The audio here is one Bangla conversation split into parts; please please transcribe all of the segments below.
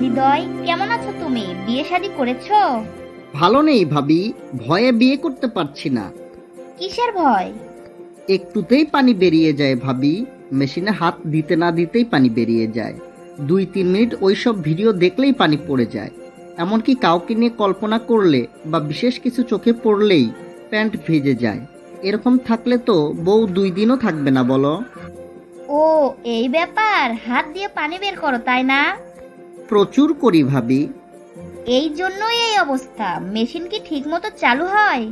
হৃদয় কেমন আছো তুমি? বিয়ে শাদী করেছ? ভালো নেই ভাবি ভয়ে বিয়ে করতে পারছি না। কিসের ভয়? একটুতেই পানি বেরিয়ে যায় ভাবি মেশিনে হাত দিতে না দিতেই পানি বেরিয়ে যায়। দুই তিন মিনিট ওইসব ভিডিও দেখলেই পানি পড়ে যায়। এমনকি কাউকে নিয়ে কল্পনা করলে বা বিশেষ কিছু চোখে পড়লেই প্যান্ট ভিজে যায়। এরকম থাকলে তো বউ দুই দিনও থাকবে না বলো। ও এই ব্যাপার? হাত দিয়ে পানি বের করো তাই না? প্রচুর করি ভাবি। এই জন্যই এই অবস্থা। মেশিন কি ঠিকমতো চালু হয়?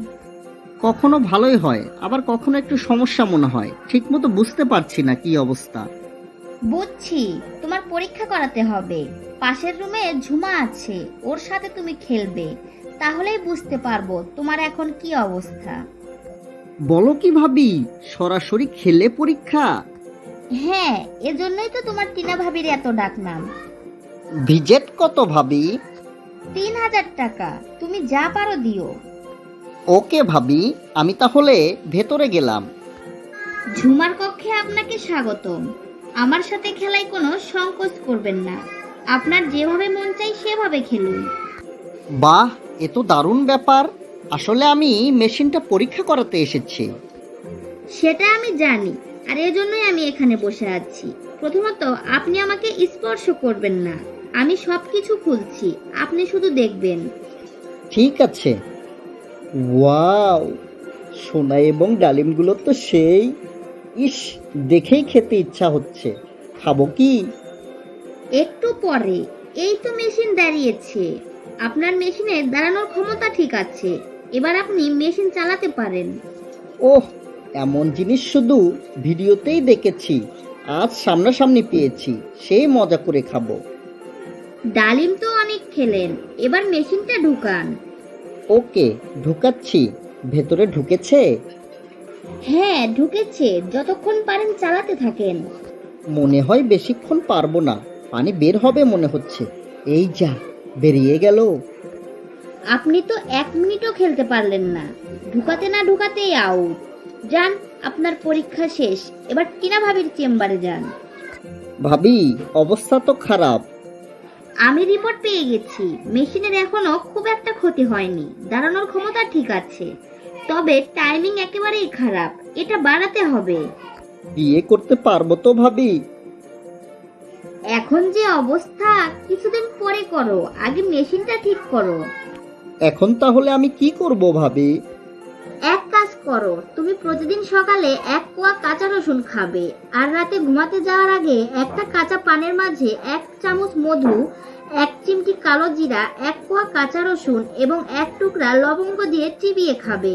কখনো ভালোই হয় আবার কখনো একটু সমস্যা মনে হয়। ঠিকমতো বুঝতে পারছি না কি অবস্থা। বুঝছি তোমার পরীক্ষা করাতে হবে। পাশের রুমে ঝুমা আছে ওর সাথে তুমি খেলবে। তাহলেই বুঝতে পারব তোমার এখন কি অবস্থা। বলো কি ভাবি সরাসরি খেলে পরীক্ষা? হ্যাঁ এজন্যই তো তোমার টিনা ভাবির এত ডাকনাম। ভিজেট কত ভাবি? তিন হাজার টাকা। তুমি যা পারো দিও। ওকে ভাবি আমি তাহলে ভেতরে গেলাম। ঝুমার কক্ষে আপনাকে স্বাগতম। আমার সাথে খেলায় কোনো সংকোচ করবেন না। আপনার যেভাবে মন চাই সেভাবে খেলুন। বাহ এ তো দারুণ ব্যাপার। আসলে আমি মেশিনটা পরীক্ষা করাতে এসেছি। সেটা আমি জানি আর এজন্যই আমি এখানে বসে আছি। প্রথমত আপনি আমাকে স্পর্শ করবেন না। আমি সব কিছু খুলছি আপনি শুধু দেখবেন। ঠিক আছে। ওয়াও সোনা এবং ডালিমগুলো তো সেই। ইস দেখেই খেতে ইচ্ছা হচ্ছে। খাব কি? একটু পরে এই তো মেশিন দাঁড়িয়েছে। আপনার মেশিনে দাঁড়ানোর ক্ষমতা ঠিক আছে এবার আপনি মেশিন চালাতে পারেন। ওহ এমন জিনিস শুধু ভিডিওতেই দেখেছি আজ সামনাসামনি পেয়েছি সেই মজা করে খাব। ডালিম তো অনেক খেলেন। এবার মেশিনটা ঢুকান। ওকে ঢুকাচ্ছি। ভেতরে ঢুকেছে? হ্যাঁ ঢুকেছে। যতক্ষণ পারেন চালাতে থাকেন। মনে হয় বেশিক্ষণ পারব না। পানি বের হবে মনে হচ্ছে। এই যা বেরিয়ে গেল। আপনি তো এক মিনিটও খেলতে পারলেন না। ঢুকাতে না ঢুকাতেই আউট যান আপনার পরীক্ষা শেষ। এবার টিনা ভাবির চেম্বারে যান। ভাবি অবস্থা তো খারাপ। আমি রিপোর্ট পেয়ে গেছি। মেশিনের এখনও খুব একটা ক্ষতি হয়নি। দাঁড়ানোর ক্ষমতা ঠিক আছে। তবে টাইমিং একেবারেই খারাপ। এটা বাড়াতে হবে। বিয়ে করতে পারব তো ভাবি। এখন যে অবস্থা কিছুদিন পরে করো। আগে মেশিনটা ঠিক করো। এখন তাহলে আমি কি করব ভাবি? করো। তুমি প্রতিদিন সকালে এক কোয়া কাঁচা রসুন খাবে আর রাতে ঘুমাতে যাওয়ার আগে একটা কাঁচা পানের মাঝে এক চামচ মধু, এক চিমটি কালো জিরা, এক কোয়া কাঁচা রসুন এবং এক টুকরা লবঙ্গ দিয়ে চিবিয়ে খাবে।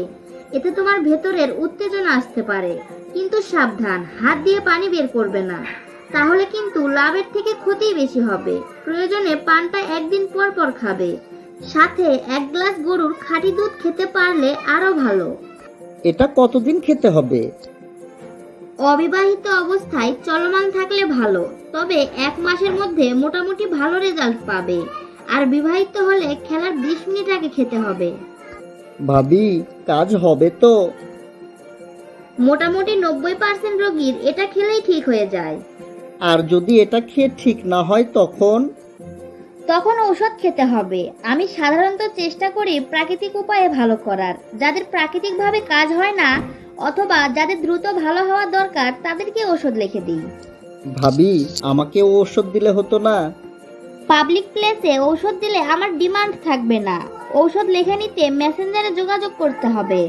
এতে তোমার ভেতরের উত্তেজনা আসতে পারে। কিন্তু সাবধান, হাত দিয়ে পানি বের করবে না। তাহলে কিন্তু লাভের থেকে ক্ষতিই বেশি হবে। প্রয়োজনে পানটা একদিন পর পর খাবে। সাথে এক গ্লাস গরুর খাঁটি দুধ খেতে পারলে আরও ভালো। এটা কতদিন খেতে হবে? অবিবাহিত অবস্থায় চলমান থাকলে ভালো তবে এক মাসের মধ্যে মোটামুটি ভালো রেজাল্ট পাবে। আর বিবাহিত হলে খেলার বিশ মিনিট আগে খেতে হবে। ভাবি কাজ হবে তো? মোটামুটি নব্বই পার্সেন্ট রোগীর এটা খেলেই ঠিক হয়ে যায়। আর যদি এটা খেয়ে ঠিক না হয় তখন? তখন ঔষধ খেতে হবে। আমি সাধারণত চেষ্টা করি প্রাকৃতিক উপায়ে ভালো করার। যাদের প্রাকৃতিকভাবে কাজ হয় না অথবা যাদের দ্রুত ভালো হওয়া দরকার তাদেরকে ওষুধ লিখে দিই। ভাবি আমাকে ও ওষুধ দিলে হতো না? পাবলিক প্লেসে ঔষধ দিলে আমার ডিমান্ড থাকবে না। ঔষধ লেখে নিতে মেসেঞ্জারে যোগাযোগ করতে হবে।